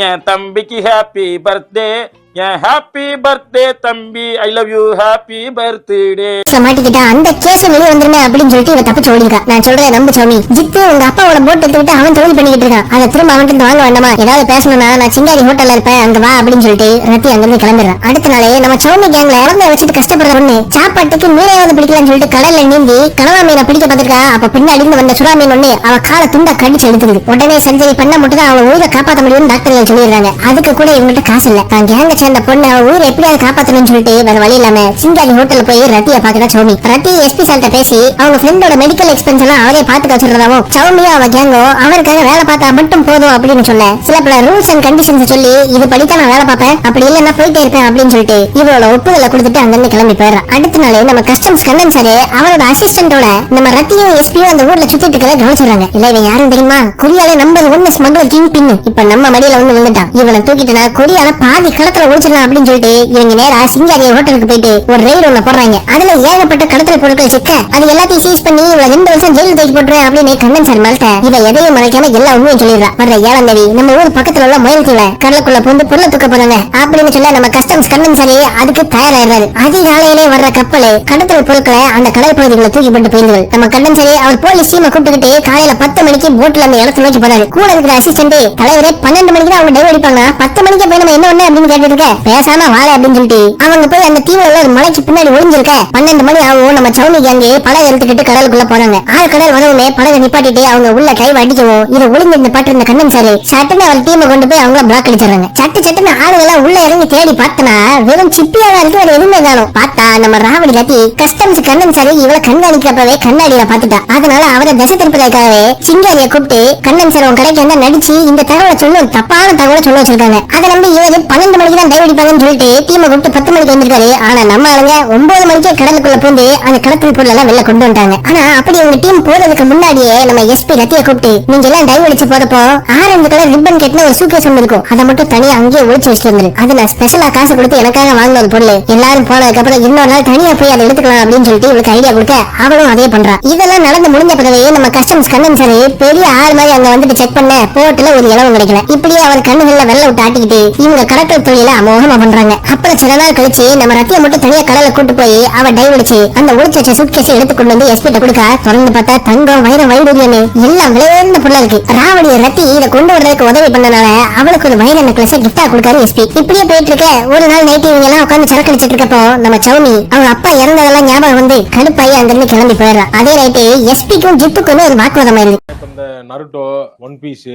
என் தம்பிக்கு ஹாப்பி பர்த்டே என் ஹாப்பி பர்த்டே தம்பி. I love you happy birthday மாட்டிக்கிட்டா அந்த கேஸ் வெளியே வந்துருமே அப்படின்னு சொல்லிட்டு இவ தப்பிச்சு ஓடிருக்கா நான் சொல்றேன் நம்பு சாமி. ஜித்து உங்க அப்பாவோட போட் எடுத்துக்கிட்டு அவன் தொழில் பண்ணிக்கிட்டு இருக்கான். அதை திரும்ப அவன்கிட்ட வாங்க வேண்டாமா? ஏதாவது பேசணும்னா நான் சிங்காரி ஹோட்டல்ல இருப்பேன். அங்க வா அப்படின்னு சொல்லிட்டு ரத்தி அங்க இருந்து கிளம்பிடுறான் அடுத்த நாளே நம்ம சௌமி கேங்ல இறந்த வச்சுட்டு கஷ்டப்படுற பொண்ணு. சாப்பாட்டுக்கு மீனையாவது பிடிக்கலாம்னு சொல்லிட்டு கடல்ல நீந்தி கனவா மீனை பிடிக்க பார்த்திருக்கா. அப்ப பின்னாடி இருந்து வந்த சுறா மீன் ஒண்ணு அவ காலை துண்டா கடிச்சு எடுத்துக்குது. உடனே சர்ஜரி பண்ண மட்டும் தான் அவளை உயிரை காப்பாத்த முடியும்னு டாக்டர்கள் சொல்லிடுறாங்க. அதுக்கு கூட இவங்ககிட்ட காசு இல்ல. தான் கேங்க சேர்ந்த பொண்ணு அவ உயிரை எப்படியாவது காப்பாத்தணும்னு சொல்லிட்டு வேற வழி இல்லாம சிங்காரி ஹோட்டல்ல போய் ரத்திய பாக்குறா சௌமி. ரத்தி எஸ்பி சார்ட்ட பேசி அவங்க ஃப்ரெண்டோட மெடிக்கல் எக்ஸ்பென்ஸ் எல்லாம் அவரே பாத்துக்க வச்சிருந்தாவும் சௌமியும் அவ கேங்கோ அவருக்காக வேலை பார்த்தா மட்டும் போதும் அப்படின்னு சொல்ல சில பல ரூல்ஸ் அண்ட் கண்டிஷன்ஸ் சொல்லி இது படித்தா நான் வேலை பார்ப்பேன் அப்படி இல்லைன்னா போயிட்டே இருப்பேன் அப்படின்னு சொல்லிட்டு இவளோட ஒப்புதலை கொடுத்துட்டு அங்கிருந்து கிளம்பி போயிடுறான். அடுத்த நாள் நம்ம கஸ்டம்ஸ் கண்ணன் சாரு அவரோட அசிஸ்டன்டோட நம்ம ரத்தியும் எஸ்பியும் அந்த ஊர்ல சுத்திட்டு இருக்கிறத கவனிச்சிடுறாங்க. இல்ல இவன் யாரும் தெரியுமா? கொரியால நம்பர் ஒன்னு ஸ்மக்லர் கிங் பின்னு இப்ப நம்ம மடியில வந்து வந்துட்டான் இவனை தூக்கிட்டு நான் கொரியால பாதி களத்துல முடிச்சிடலாம் அப்படின்னு சொல்லிட்டு இவங்க நேரா சிங்காரிய ஹோட்டலுக்கு போயிட்டு ஒரு ரயில் ஒண்ணு போடுறாங்க. அதுல ஏகப்பட்ட கடத்தல் பொருட்கள் சிக்க. அது எல்லாத்தையும் சீஸ் பண்ணி இவள ரெண்டு வருஷம் ஜெயில தூக்கி போட்டுருவேன் அப்படின்னு கண்ணன் சார் மல்ட்ட இவ எதையும் மறைக்காம எல்லா உண்மையும் சொல்லிடுறா. வர்ற ஏழாம் தேதி நம்ம ஊர் பக்கத்துல உள்ள முயல் தீவை கடலுக்குள்ள புந்து பொருளை தூக்க போறாங்க. அப்படின்னு சொல்ல நம்ம கஸ்டம்ஸ் கண்ணன் சாரே அதுக்கு தயாராயிடுறாரு. அதிகாலையிலே வர்ற கப்பல் கடத்தல் பொருட்களை அந்த கடல் பகுதிகளை தூக்கி போட்டு போயிருந்தது நம்ம கண்ணன் சாரே அவர் போலீஸ் டீமை கூப்பிட்டுக்கிட்டு காலையில பத்து மணிக்கு போட்ல அந்த இடத்துல நோக்கி போறாரு. கூட இருக்கிற அசிஸ்டன்ட் தலைவரே பன்னெண்டு மணிக்கு தான் அவங்க டைவ் அடிப்பாங்க பத்து மணிக்கு போய் நம்ம என்ன ஒண்ணு அப்படின்னு கேட்டு இருக்க பேசாம வாழ அப்படின்னு சொல்லிட்டு அவங்க போய் அந்த தீவுல உள்ள ஒரு மலைக்கு பின்னாடி ஒளிஞ்சிருக்க பன்னெண்டு மணி ஆகும் நம்ம சவுனி கேங்கு படகு எடுத்துக்கிட்டு கடலுக்குள்ள போறாங்க. ஆறு கடல் வரவுமே படகு நிப்பாட்டிட்டு அவங்க உள்ள கை அடிக்கவும் இதை ஒளிஞ்சு இந்த பாட்டு இருந்த கண்ணன் சாரு சட்டுன்னு அவர் டீமை கொண்டு போய் அவங்கள பிளாக் அடிச்சிடறாங்க. சட்டு சட்டுன்னு ஆளுங்கெல்லாம் உள்ள இறங்கி தேடி பார்த்தனா வெறும் சிப்பியா இருக்கு வேற எதுவுமே காணும் பார்த்தா நம்ம ராவடி கத்தி கஸ்டம்ஸ் கண்ணன் சாரு இவளை கண்காணிக்கிறப்பவே கண்ணாடியில பாத்துட்டா அதனால அவரை தசை திருப்பதற்காகவே சிங்காரிய கூப்பிட்டு கண்ணன் சார் உன் கடைக்கு வந்தா நடிச்சு இந்த தகவலை சொல்லி தப்பான தகவலை சொல்ல வச்சிருக்காங்க. அதை நம்பி இவரு பன்னெண்டு மணிக்கு தான் டைவ் அடிப்பாங்கன்னு சொல்லிட்டு டீமை கூப்பிட்டு பத்து மணிக்கு வந்திருக்காரு ஆனா நம்ம ஆளுங்க ஒன்பது மணிக்கே கடலுக்குள்ள பூந்து அந்த கடத்தல் பொருள் எல்லாம் வெளில கொண்டு வந்துட்டாங்க. ஆனா அப்படி உங்க டீம் போறதுக்கு முன்னாடியே நம்ம எஸ்பி ரத்திய கூப்பிட்டு நீங்க எல்லாம் டைவ் அடிச்சு போறப்போ ஆரஞ்சு கலர் ரிப்பன் கட்டின ஒரு சூக்கேஸ் ஒன்று இருக்கும். அதை மட்டும் தனியா அங்கேயே ஒழிச்சு வச்சுட்டு வந்துரு. அது நான் ஸ்பெஷலா காசு கொடுத்து எனக்காக வாங்கின ஒரு பொருள். எல்லாரும் போனதுக்கு அப்புறம் இன்னொரு நாள் தனியா போய் அதை எடுத்துக்கலாம் அப்படின்னு சொல்லிட்டு இவளுக்கு ஐடியா கொடுக்க அவளும் அதே பண்றா. இதெல்லாம் நடந்து முடிஞ்ச பிறகு நம்ம கஸ்டம்ஸ் கண்ணன் சார் பெரிய ஆள் மாதிரி அங்க வந்துட்டு செக் பண்ண போட்டுல ஒரு இளவும் கிடைக்கல. இப்படியே அவர் கண்ணுகள்ல வெள்ள விட்டு ஆட்டிக்கிட்டு இவங்க கடற்கரை தொழில அமோகமா பண்றாங்க. அப்புறம் சில நாள் கழிச்சு நம்ம ரத்திய மட்டும் தனியா கடலை கூட்டு போய் அவ டைவ் அடிச்சு அந்த ஒளிச்சு வச்ச சுட்கேஸ் எடுத்து கொண்டு வந்து எஸ்பிட்ட கொடுக்க. தொடர்ந்து பார்த்தா தங்கம் வைர வைடூரியன்னு எல்லாம் விலையுயர்ந்த பொருளா இருக்கு ராவடி ரத்தி இதை கொண்டு வர்றதுக்கு உதவி பண்ணனால அவளுக்கு ஒரு வைர நெக்லஸ் கிஃப்டா கொடுக்காரு எஸ்பி இப்படியே போயிட்டு இருக்க ஒரு நாள் நைட் இவங்க எல்லாம் உட்காந்து சரக்கு அடிச்சிட்டு இருக்கப்போ நம்ம சௌமி அவங்க அப்பா இறந்ததெல்லாம் ஞாபகம் வந்து கடுப்பாயி அங்கிருந்து கிளம்பி போயிடுறா. அதே நைட்டு எஸ்பிக்கும் ஜிப்புக்கும் ஒரு வாக்குவாதம் ஆயிருக்கு இந்த நருட்டோ ஒன் பீஸ்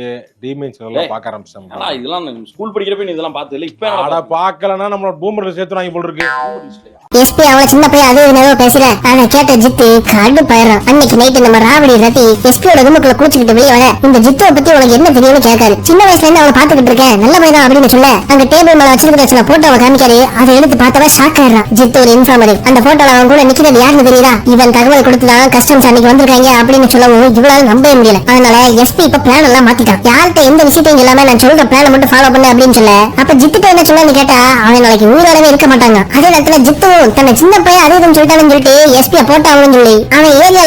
டீமென்ஸ் எல்லாம். பார்க்க ஆரம்பிச்சிட்டோம் ஆனா இதெல்லாம் ஸ்கூல் படிக்கிறப்ப இதெல்லாம் பார்த்தது இல்ல இப்ப பாக்கலன்னா நம்மளோட பூமர்ல சேர்த்து போல் இருக்கு எஸ்பி அவள சின்ன பையன் அது என்னவோ பேசல அதை கேட்ட ஜித்து கண்டு பயிரம் அன்னைக்கு நைட்டு நம்ம ராவடி ரத்தி எஸ்பியோட ரூமுக்குள்ள குளிச்சுக்கிட்டு வெளியே வர. இந்த ஜித்துவை பத்தி உனக்கு என்ன தெரியும்னு கேட்காரு. சின்ன வயசுல இருந்து அவளை பாத்துக்கிட்டு இருக்கேன். நல்ல பையன் அப்படின்னு சொல்ல. அங்க டேபிள் மேல வச்சிருக்கிற சில போட்டோவை காமிக்காரு. அதை எடுத்து பார்த்தவ ஷாக் ஆயிடுறான். ஜித்து ஒரு இன்ஃபார்மர் அந்த போட்டோல அவன் கூட நிக்கிறது யாருன்னு தெரியுதா இவன் தகவல் கொடுத்துதான் கஸ்டம்ஸ் அன்னைக்கு வந்திருக்காங்க அப்படின்னு சொல்லவும் இவளால நம்பவே முடியல. அதனால எஸ்பி இப்ப பிளான் எல்லாம் மாத்திட்டான். யார்கிட்ட எந்த விஷயத்தையும் இல்லாம நான் சொல்ற பிளான மட்டும் ஃபாலோ பண்ணு அப்படின்னு சொல்ல. அப்ப ஜித்துட்ட என்ன சொல்லான்னு கேட்டா அவன் நாளைக்கு உயிரோடவே இருக்க மாட்டாங்க. அதே நேரத்துல ஜித்து தன்னை சின்ன பையன் அது இதுன்னு சொல்லிட்டான்னு சொல்லிட்டு எஸ்பிய போட்டாங்கன்னு சொல்லி அவன் ஏரியா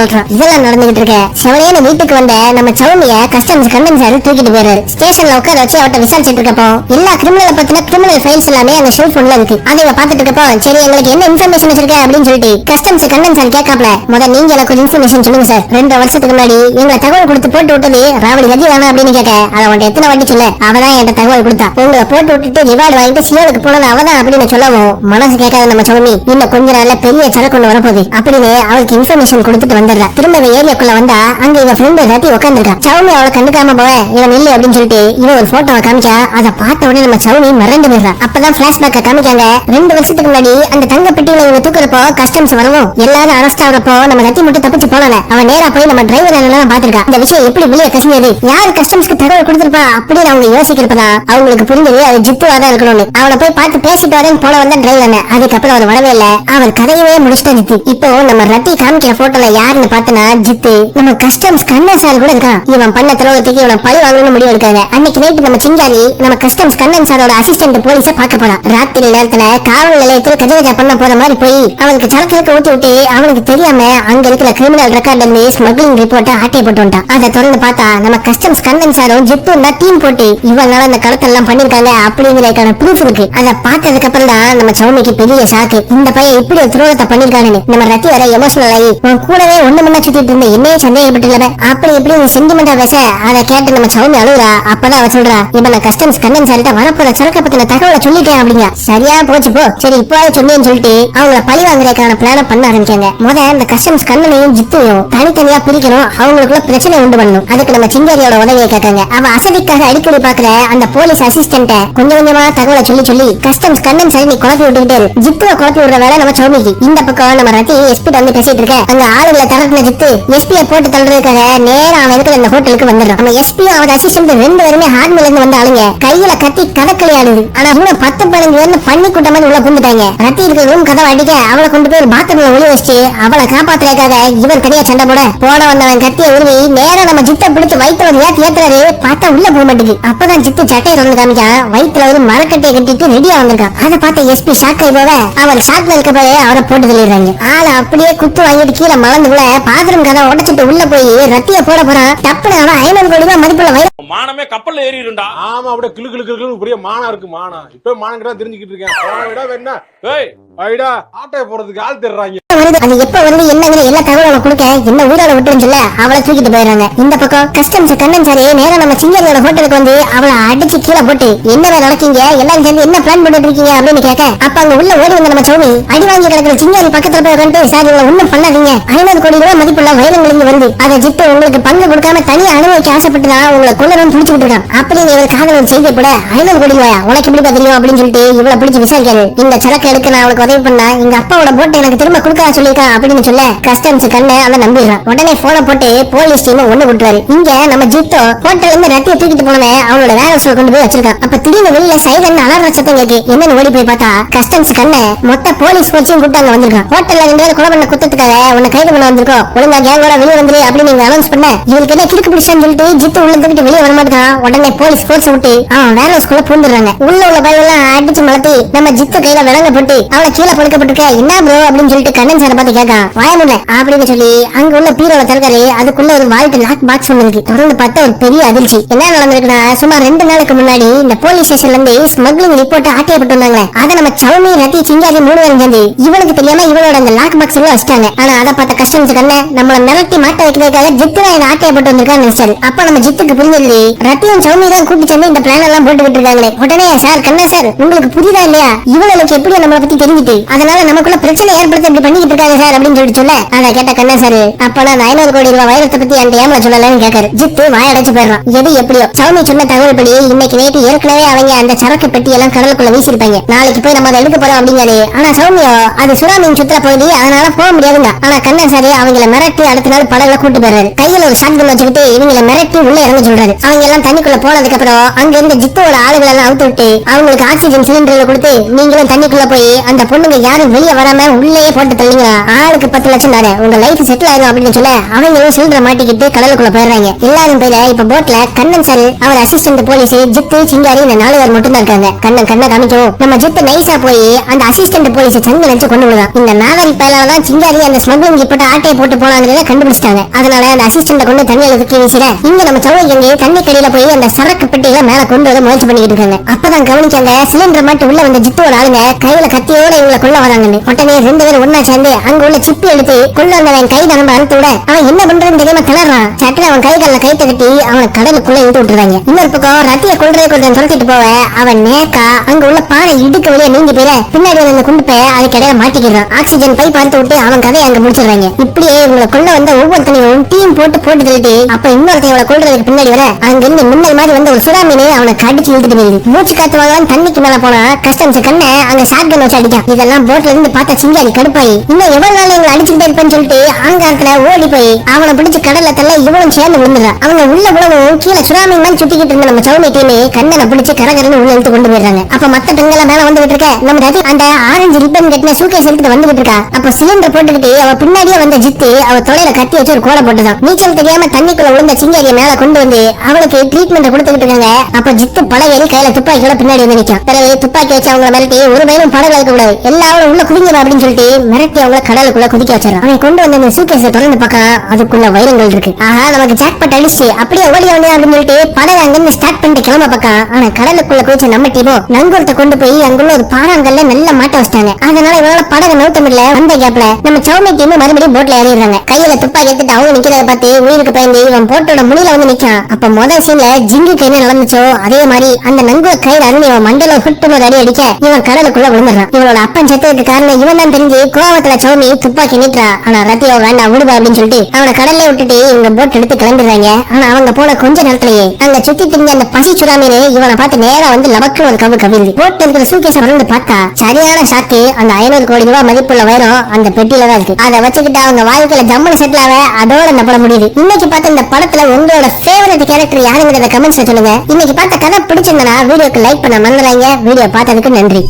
உள்ள இதெல்லாம் நடந்துகிட்டு இருக்க. செவனேன்னு வீட்டுக்கு வந்த நம்ம சௌமிய கஸ்டம்ஸ் கண்டன் சார் தூக்கிட்டு போயிறாரு ஸ்டேஷன்ல உட்கார வச்சு அவட்ட விசாரிச்சிட்டு இருக்கப்போ எல்லா கிரிமினல் பத்தின கிரிமினல் ஃபைல்ஸ் எல்லாமே அந்த ஷெல்ஃப் ஒன்ல இருக்கு. அதை இவ பாத்துட்டு இருக்கப்போ சரி எங்களுக்கு என்ன இன்ஃபர்மேஷன் வச்சிருக்க அப்படின்னு சொல்லிட்டு கஸ்டம்ஸ் கண்டன் சார் கேட்காப்ல முத நீங்க எனக்கு ஒரு இன்ஃபர்மேஷன் சொல்லுங்க சார் ரெண்டு வருஷத்துக்கு முன்னாடி எங்களை தகவல் கொடுத்து போட்டு விட்டது ராவடி கதி வேணாம் அப்படின்னு கேட்க அதை அவன் எத்தனை வாட்டி சொல்ல. அவதான் என்கிட்ட தகவல் கொடுத்தா. உங்களை போட்டு விட்டுட்டு ரிவார்டு வாங்கிட்டு சியோலுக்கு போனது அவதான் அப்படின்னு சொல்லவும் மனசு கேட்காத நம்ம சௌமி இன்னும் கொஞ்ச நாள்ல பெரிய சரக்கு ஒண்ணு வரப்போகுது. அப்படின்னு அவளுக்கு இன்ஃபர்மேஷன் கொடுத்துட்டு வந்துடுறா. திரும்ப இவன் ஏரியாக்குள்ள வந்தா அங்க இவன் ஃப்ரெண்டு ராத்தி உட்காந்துருக்கா சௌமி அவளை கண்டுக்காம போய் இவன் இல்லை அப்படின்னு சொல்லிட்டு இவன் ஒரு போட்டோவை காமிச்சா அதை பார்த்த உடனே நம்ம சவுமி மறந்து போயிடுறா. அப்பதான் பிளாஷ்பேக்க காமிக்காங்க. ரெண்டு வருஷத்துக்கு முன்னாடி அந்த தங்க பெட்டியில இவங்க தூக்குறப்போ கஸ்டம்ஸ் வரவும் எல்லாரும் அரெஸ்ட் ஆகுறப்போ நம்ம ரத்தி மட்டும் தப்பிச்சு போனல அவன் நேரா போய் நம்ம டிரைவர் எல்லாம் பாத்திருக்கா இந்த விஷயம் எப்படி வெளியே கசிஞ்சது? யார் கஸ்டம்ஸ்க்கு தகவல் கொடுத்திருப்பா அப்படின்னு அவங்க யோசிக்கிறப்பதா அவங்களுக்கு புரிஞ்சது அது ஜிப்புவா தான் இருக்கணும்னு. அவனை போய் பார்த்து பேசிட்டு வரேன்னு போல வந்த டிரைவர் அதுக்கப்புறம் அவர் வரவே இல்ல. அவர் கதையவே முடிச்சுட்டு இப்போ நம்ம ரத்தி காமிக்கிற போட்டோல யாருன்னு பார்த்தனா ஜித்து. நம்ம கஸ்டம்ஸ் கண்ணன் சார் கூட இருக்கான். இவன் பண்ண துரோகத்துக்கு இவன் பழி வாங்கணும்னு முடிவு எடுக்காங்க அன்னைக்கு நைட்டு நம்ம சிங்காரி நம்ம கஸ்டம்ஸ் கண்ணன் சாரோட அசிஸ்டன்ட் போலீஸ பார்க்க போறான் ராத்திரி நேரத்துல காவல் நிலையத்தில் கஜகஜா பண்ண போற மாதிரி போய் அவனுக்கு சரக்கு ஊட்டி விட்டு அவனுக்கு தெரியாம அங்க இருக்கிற கிரிமினல் ரெக்கார்ட்ல இருந்து ஸ்மக்லிங் ரிப்போர்ட்டை ஆட்டை போட்டு வந்துட்டான். அதை தொடர்ந்து பார்த்தா நம்ம கஸ்டம்ஸ் கண்ணன் சாரும் ஜித்து டீம் போட்டு இவனால அந்த கடத்தெல்லாம் பண்ணிருக்காங்க அப்படிங்கறதுக்கான ப்ரூஃப் இருக்கு அதை பார்த்ததுக்கு அப்புறம் தான் நம்ம சௌமிக்கு பெரிய ஷாக்கு இந்த பையன் இப்படி ஒரு துரோகத்தை பண்ணிருக்கானு நம்ம ரத்தி வர எமோஷனல் ஆகி உன் கூடவே நானே ஒண்ணு முன்ன சுத்திட்டு இருந்த என்னையே சந்தேகப்பட்டு அப்படி எப்படி நீ சென்டிமெண்டா பேச அதை கேட்டு நம்ம சௌமி அழுகுறா. அப்பதான் அவ சொல்றா இப்ப நான் கஸ்டம்ஸ் கண்ணன் சார்கிட்ட வரப்போற சரக்க பத்தின தகவலை சொல்லிட்டேன் அப்படிங்க சரியா போச்சு போ. சரி இப்போ சொன்னேன்னு சொல்லிட்டு அவங்கள பழி வாங்குறதுக்கான பிளான பண்ண ஆரம்பிச்சாங்க. முத இந்த கஸ்டம்ஸ் கண்ணனையும் ஜித்துவையும் தனித்தனியா பிரிக்கணும். அவங்களுக்குள்ள பிரச்சனை உண்டு பண்ணணும் அதுக்கு நம்ம சிங்காரியோட உதவியை கேட்காங்க. அவ அசதிக்காக அடிக்கடி பாக்குற அந்த போலீஸ் அசிஸ்டன்ட கொஞ்சம் கொஞ்சமா தகவலை சொல்லி சொல்லி கஸ்டம்ஸ் கண்ணன் சார் நீ குழப்பி விட்டுக்கிட்டு இரு. ஜித்துவை குழப்பி விடுற வேலை நம்ம சௌமிக்கு. இந்த பக்கம் நம்ம ரத்தி எஸ்பி வந்து பேசிட்டு இருக்க. அங்க ஆளுங்களை ஹோட்டல்ல தரத்துல ஜித்து எஸ்பியை போட்டு தள்ளுறதுக்காக நேரம் அவன் இருக்கிற அந்த ஹோட்டலுக்கு வந்துடுறான். நம்ம எஸ்பி அவன் அசிஸ்டன்ட் ரெண்டு பேருமே ஹார்ட்மில இருந்து வந்த ஆளுங்க. கையில கத்தி கதக்களி ஆடுது ஆனா இன்னும் பத்து பதினஞ்சு பேர் பண்ணி கூட்டம் மாதிரி உள்ள கும்பிட்டாங்க. ரத்தி இருக்கிற ரூம் கதவை அடிக்க அவளை கொண்டு போய் பாத்ரூம்ல ஒளி வச்சு அவளை காப்பாத்துறதுக்காக இவர் தனியா சண்டை போட போன வந்தவன் கத்திய உருவி நேரம் நம்ம ஜித்தை பிடிச்சு வயித்துல ஒரு ஏத்து ஏத்துறாரு. பார்த்தா உள்ள போக மாட்டேங்குது. அப்பதான் ஜித்து சட்டையை தொடர்ந்து காமிக்கான் வயிற்றுல ஒரு மரக்கட்டையை கட்டிட்டு ரெடியா வந்திருக்கான். அதை பார்த்த எஸ்பி ஷாக் ஆகி போவ அவர் ஷாக்ல இருக்க போய் அவரை போட்டு தள்ளிடுறாங்க. ஆளை அப்படியே குத்து வாங்கிட்டு கீழே மலர்ந்து பாத்ரூம் கதை உடைச்சிட்டு உள்ள போய் ரத்திய போட போறான். டப்புனு அவன் ஐநூறு கோடி ரூபாய் மதிப்புள்ள மானமே கப்பல்ல ஏறிடும்டா ஆமா அப்படியே கிளு கிளு கிளு பெரிய மானா இருக்கு மானா. இப்ப மானம் கிட்ட தெரிஞ்சுக்கிட்டு இருக்கேன். வேணா. ஏய். ஐடா ஆட்டை போறதுக்கு ஆள் தேடுறாங்க. வருது அது எப்ப வருது என்னங்கிற எல்லா தகவலும் கொடுக்க என்ன ஊடால விட்டுன்னு சொல்ல அவளை தூக்கிட்டு போயிடுறாங்க. இந்த பக்கம் கஸ்டம்ஸ் கண்ணன் சாரி நேரா நம்ம சிங்கரோட ஹோட்டலுக்கு வந்து அவளை அடிச்சு கீழே போட்டு என்னவே நடக்கீங்க எல்லாரும் சேர்ந்து என்ன பிளான் பண்ணிட்டு இருக்கீங்க அப்படின்னு கேட்க அப்ப அங்க உள்ள ஓடி வந்த நம்ம சௌமி அடி வாங்கி கிடக்குற சிங்காரி பக்கத்துல போய் உட்காந்து சார் இவங்களை ஒண்ணும் பண்ணாதீங்க. ஐநூறு கோடி ரூபாய் மதிப்புள்ள வைரங்கள் இங்க வந்து அதை ஜிட்டு உங்களுக்கு பங்கு கொடுக்காம தனியா அனுபவிக்க ஆசைப்பட்டுதான் உங்களை அவன் பிடிச்சிட்டு இருக்கான் அப்படின்னு இவர் காதலன் செய்தி கூட ஐநூறு கோடி ரூபாயா? உனக்கு எப்படி தெரியும் அப்படின்னு சொல்லிட்டு இவளை பிடிச்சி விசாரிக்காரு இந்த சரக்கு எடுக்க நான் அவளுக்கு உதவி பண்ணா எங்க அப்பாவோட போட்டு எனக்கு திரும்ப கொடுக்க சொல்லியிருக்கான் அப்படின்னு சொல்ல கஸ்டம்ஸ் கண்ணு அதை நம்பிடுறான். உடனே போனை போட்டு போலீஸ் டீம் ஒண்ணு விட்டுறாரு இங்க நம்ம ஜித்தோ ஹோட்டல்ல இருந்து ரத்திய தூக்கிட்டு போனவன் அவனோட வேற ஹவுஸ்ல கொண்டு போய் வச்சிருக்கான். அப்ப திடீர்னு வெளியில சைலன் அலர்ற சத்தம் கேக்கு. என்னன்னு ஓடி போய் பார்த்தா கஸ்டம்ஸ் கண்ணு மொத்த போலீஸ் போச்சும் கூப்பிட்டு அங்க வந்திருக்கான். ஹோட்டல்ல ரெண்டு பேரும் கொலை பண்ண குத்தத்துக்காக உன்னை கைது பண்ண வந்திருக்கோம். ஒழுங்கா கேங்கோட வெளியே வந்துரு அப்படின்னு நீங்க அனௌன்ஸ் பண்ண இவருக்கு என்ன கிறுக்கு பிடிச்சான்னு சொல்லிட்டு ஜித்து உள்ள தூக்கிட்டு வெளியே வர தான் உடனே போலீஸ் போர்ஸ் விட்டு அவன் வேற ஸ்கூல்ல பூந்துடுறாங்க. உள்ள உள்ள பயவெல்லாம் அடிச்சு மலத்தி நம்ம ஜித்து கையில விலங்க போட்டு அவளை கீழே படுக்கப்பட்டிருக்க என்ன ப்ரோ அப்படின்னு சொல்லிட்டு கண்ணன் சாரை பார்த்து கேட்கான் வாயமுல்ல அப்படின்னு சொல்லி அங்க உள்ள பீரோல திறக்காரு அதுக்குள்ள ஒரு வாழ்க்கை லாக் பாக்ஸ் ஒன்று இருக்கு. தொடர்ந்து பார்த்தா ஒரு பெரிய அதிர்ச்சி. என்ன நடந்திருக்குன்னா சுமார் ரெண்டு நாளுக்கு முன்னாடி இந்த போலீஸ் ஸ்டேஷன்ல இருந்து ஸ்மக்லிங் ரிப்போர்ட் ஆட்டையப்பட்டு வந்தாங்க அதை நம்ம சௌமி ரத்தி சிங்காரி மூணு பேரும் சேர்ந்து இவளுக்கு தெரியாம இவளோட அந்த லாக் பாக்ஸ் உள்ள வச்சிட்டாங்க. ஆனா அதை பார்த்த கஸ்டம்ஸ் கண்ண நம்மள மிரட்டி மாட்ட வைக்கிறதுக்காக ஜித்து ஆட்டியப்பட்டு வந்திருக்கான்னு நினைச்சாரு. அப்ப நம்ம ஜித்துக்கு புரிஞ்சது ரத்தியும் சௌமி தான் கூட்டி சேர்ந்து இந்த பிளான் எல்லாம் போட்டுக்கிட்டு இருக்காங்களே. உடனே சார் கண்ணா சார் உங்களுக்கு புரியுதா இல்லையா? இவங்களுக்கு எப்படி நம்மளை பத்தி தெரிஞ்சுட்டு? அதனால நமக்குள்ள பிரச்சனை ஏற்படுத்த இப்படி பண்ணிக்கிட்டு இருக்காங்க சார் அப்படின்னு சொல்லிட்டு சொல்ல. அதை கேட்ட கண்ணா சார் அப்பனா நான் ஐநூறு கோடி ரூபாய் வைரத்தை பத்தி அந்த ஏமா சொல்லலன்னு கேட்காரு. ஜித்து வாயடைச்சு போயிடுறான். எது எப்படியோ? சௌமி சொன்ன தகவல் படி இன்னைக்கு நைட்டு ஏற்கனவே அவங்க அந்த சரக்கு பெட்டி எல்லாம் கடலுக்குள்ள வீசிருப்பாங்க நாளைக்கு போய் நம்ம அதை எடுக்க போறோம் அப்படிங்காரு. ஆனா சௌமியோ அது சுறாமீன் சுற்றுலா பகுதி அதனால போக முடியாதுங்க. ஆனா கண்ணன் சார் அவங்கள மிரட்டி அடுத்த நாள் படகுல கூட்டு போறாரு கையில ஒரு சாந்தம் வச்சுக்கிட்டு இவங்களை மிரட்டி உள்ள இறங்க சொல்றாரு. அவங்க எல்லாம் தண்ணிக்குள்ள போனதுக்கு அப்புறம் அங்க இருந்த ஜித்தோட ஆளுகளை எல்லாம் அவுத்து விட்டு அவங்களுக்கு ஆக்சிஜன் சிலிண்டர்ல கொடுத்து நீங்களும் தண்ணிக்குள்ள போய் அந்த பொண்ணுங்க யாரும் வெளியே வராம உள்ளேயே போட்டு தள்ளிங்க. ஆளுக்கு பத்து லட்சம் தானே. உங்க லைஃப் செட்டில் ஆயிரும் அப்படின்னு சொல்ல அவங்களும் சிலிண்டரை மாட்டிக்கிட்டு கடலுக்குள்ள போயிடுறாங்க. எல்லாரும் பேர இப்ப போட்ல கண்ணன் சார் அவர் அசிஸ்டன்ட் போலீஸ் ஜித்து சிங்காரி இந்த நாலு பேர் மட்டும் தான் இருக்காங்க. கண்ணன் கண்ணை காமிக்கும் நம்ம ஜித்து நைஸா போய் அந்த அசிஸ்டன்ட் போலீஸ் சங்க நினைச்சு கொண்டு விடுதான். இந்த நாகரி பயிலாலதான் சிங்காரி அந்த ஸ்மக்லிங் போட்டு ஆட்டையை போட்டு போனாங்கிறத கண்டுபிடிச்சிட்டாங்க. அதனால அந்த அசிஸ்டன்ட் கொண்டு தண்ணியில தூக்கி வீசிட இங்க நம்ம சௌகரியம் தண்ணி போய் அந்த சரக்கு பெட்டிகளை மேல கொண்டு வர முயற்சி பண்ணிட்டு இருக்காங்க. அப்பதான் கவனிச்சாங்க சிலிண்டர் மட்டும் உள்ள வந்த ஜித்துவோட ஆளுங்க கையில கத்தியோட இவங்களை கொள்ள வராங்கன்னு. உடனே ரெண்டு பேரும் ஒன்னா சேர்ந்து அங்க உள்ள சிப்பி எடுத்து கொள்ள வந்தவன் கை நம்ம அழுத்து விட அவன் என்ன பண்றதுன்னு தெரியாம திணறான். சட்டை அவன் கை கைத்த கட்டி அவனை கடலுக்குள்ள இழுத்து விட்டுறாங்க. இன்னொரு பக்கம் ரத்திய கொள்றதை கொள்றேன் துரத்திட்டு போவ அவன் நேக்கா அங்க உள்ள பானை இடுக்க வெளியே நீங்கி போயிட பின்னாடி வந்து அந்த குண்டு போய் அதுக்கு இடையில மாட்டிக்கிறான் ஆக்சிஜன் பை பார்த்து விட்டு அவன் கதையை அங்க முடிச்சிடுறாங்க. இப்படியே இவங்களை கொள்ள வந்த ஒவ்வொருத்தனையும் டீம் போட்டு போட்டு தள்ளிட்டு அப்ப இன்னொருத்தன் இவளை கொள்றதுக்கு பின்னாடி வர அங்க இருந்து மின்னல் மாதிரி வந்து ஒரு சுறாமீனே அவனை கடிச்சு இழுத்துட்டு போயிருது மூச்சு காத்து வாங்கலாம் தண்ணிக்கு மேல போனா கஸ்டம்ஸ் கண்ண அங்க ஷாட்கன் வச்சு அடிக்கான். இதெல்லாம் போட்ல இருந்து பார்த்தா சிங்காரி கடுப்பாயி. இன்னும் எவ்வளவு நாள் எங்களை அடிச்சுட்டு இருப்பேன்னு சொல்லிட்டு ஆங்காரத்துல ஓடி போய் அவனை பிடிச்சு கடல்ல தள்ள இவனும் சேர்ந்து விழுந்துறான் அவங்க உள்ள விழவும் கீழே சுறாமி மாதிரி சுத்திக்கிட்டு இருந்த நம்ம சௌமி டீமே கண்ணனை பிடிச்சு கரகரன்னு உள்ள இழுத்து கொண்டு போயிடுறாங்க. அப்ப மத்த பெண்கள் மேல வந்துகிட்டு இருக்க நம்ம ரதி அந்த ஆரஞ்சு ரிப்பன் கட்டின சூக்கேஸ் எடுத்துட்டு வந்துகிட்டு இருக்கா அப்ப சிலிண்டர் போட்டுக்கிட்டு அவ பின்னாடியே வந்த ஜித்து அவ தொலைல கட்டி வச்சு ஒரு கோலை போட்டுதான். நீச்சல் தெரியாம தண்ணிக்குள்ள விழுந்த சிங்காரியை மேல கொண்டு வந்து அவளுக்கு ட்ரீட்மெண்ட் கொடுத்துக்கிட்டு இருக்காங்க. அப்ப ஜித்து பழவேலி கையில துப்பாக்கியோட பின்னாடி வந்து நிற்கும் பிறகு துப்பாக்கி வச்சு அவங்கள மிரட்டி ஒரு பயிரும் படகு வைக்க கூடாது எல்லாரும் உள்ள குதிங்க அப்படின்னு சொல்லிட்டு மிரட்டி அவங்கள கடலுக்குள்ள குதிக்க வச்சிடறான். அவன் கொண்டு வந்த அந்த சூக்கேஸை திறந்து பார்க்க அதுக்குள்ள வைரங்கள் இருக்கு. ஆஹா நமக்கு ஜாக்பாட் அடிச்சு அப்படியே ஓடி வந்து அப்படின்னு சொல்லிட்டு படகு அங்கிருந்து ஸ்டார்ட் பண்ணிட்டு கிளம்ப பார்க்க ஆனா கடலுக்குள்ள குதிச்ச நம்ம டீமோ நங்கூரத்தை கொண்டு போய் அங்குள்ள ஒரு பாறாங்கல்ல நல்லா மாட்ட வச்சிட்டாங்க. அதனால இவனால படகு நவுத்த முடியல. அந்த கேப்ல நம்ம சௌமி டீம் மறுபடியும் போட்ல ஏறிடுறாங்க. கையில துப்பாக்கி எடுத்துட்டு அவங்க நிக்கிறத பார்த்து உயிருக்கு பயந்து இவன் போட்டோட முடியல வந்து நிக்கான் அப்ப முதல் சீன்ல ஜிங்குக்கு என்ன நடந்துச்சோ அதே மாதிரி அந்த நங்குவ கையில அருண் இவன் மண்டல ஹுட்டுன்னு ஒரு அடி அடிக்க இவன் கடலுக்குள்ள விழுந்துடுறான். இவனோட அப்பன் செத்ததுக்கு காரணம் இவன் தான் தெரிஞ்சு கோவத்துல சௌமி துப்பாக்கி நீட்டுறா. ஆனா ரத்தியோ வேண்டாம் விடுவா அப்படின்னு சொல்லிட்டு அவனை கடல்ல விட்டுட்டு இவங்க போட் எடுத்து கிளம்பிடுறாங்க. ஆனா அவங்க போன கொஞ்ச நேரத்திலேயே அங்க சுத்தி திரிஞ்ச அந்த பசி சுறாமீனு இவனை பார்த்து நேரா வந்து லபக்கு ஒரு கவு கவிழ்ந்து போட்டு இருக்கிற சூக்கேஸ் வந்து பார்த்தா சரியான ஷாக்கு அந்த ஐநூறு கோடி ரூபாய் மதிப்புள்ள வைரம் அந்த பெட்டியில தான் இருக்கு. அதை வச்சுக்கிட்டு அவங்க வாழ்க்கையில ஜம்முன்னு செட்டில் ஆக அதோட இந்த படம் முடியுது. இன்னைக்கு பார்த்த இந்த படத்துல உங்களோட ஃபேவரட் கேரக்டர் யாருங்கிறத கமெண்ட்ஸ்ல சொல்லுங்க. இன்னைக்கு பார்த்த கதை பிடிச்சிருந்தனா வீடியோக்கு லைக் பண்ண மறந்துடாங்க வீடியோ பார்த்ததுக்கு நன்றி.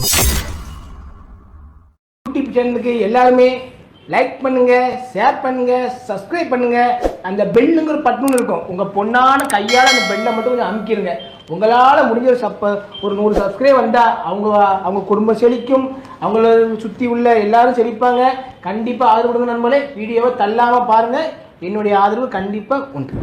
யூடியூப் சேனலுக்கு எல்லாருமே லைக் பண்ணுங்க ஷேர் பண்ணுங்க சப்ஸ்கிரைப் பண்ணுங்க. அந்த பெல்லுங்கிற பட்டுன்னு இருக்கும். உங்க பொண்ணான கையால அந்த பெல்லை மட்டும் கொஞ்சம் அமுக்கிடுங்க உங்களால் முடிஞ்ச ஒரு சப்ப ஒரு நூறு சப்ஸ்கிரைப் வந்தால் அவங்க அவங்க குடும்பம் செழிக்கும். அவங்கள சுற்றி உள்ள எல்லாரும் செழிப்பாங்க. கண்டிப்பாக ஆதரவு கொடுங்க நண்பர்களே. வீடியோவை தள்ளாமல் பாருங்கள் என்னுடைய ஆதரவு கண்டிப்பாக உண்டு.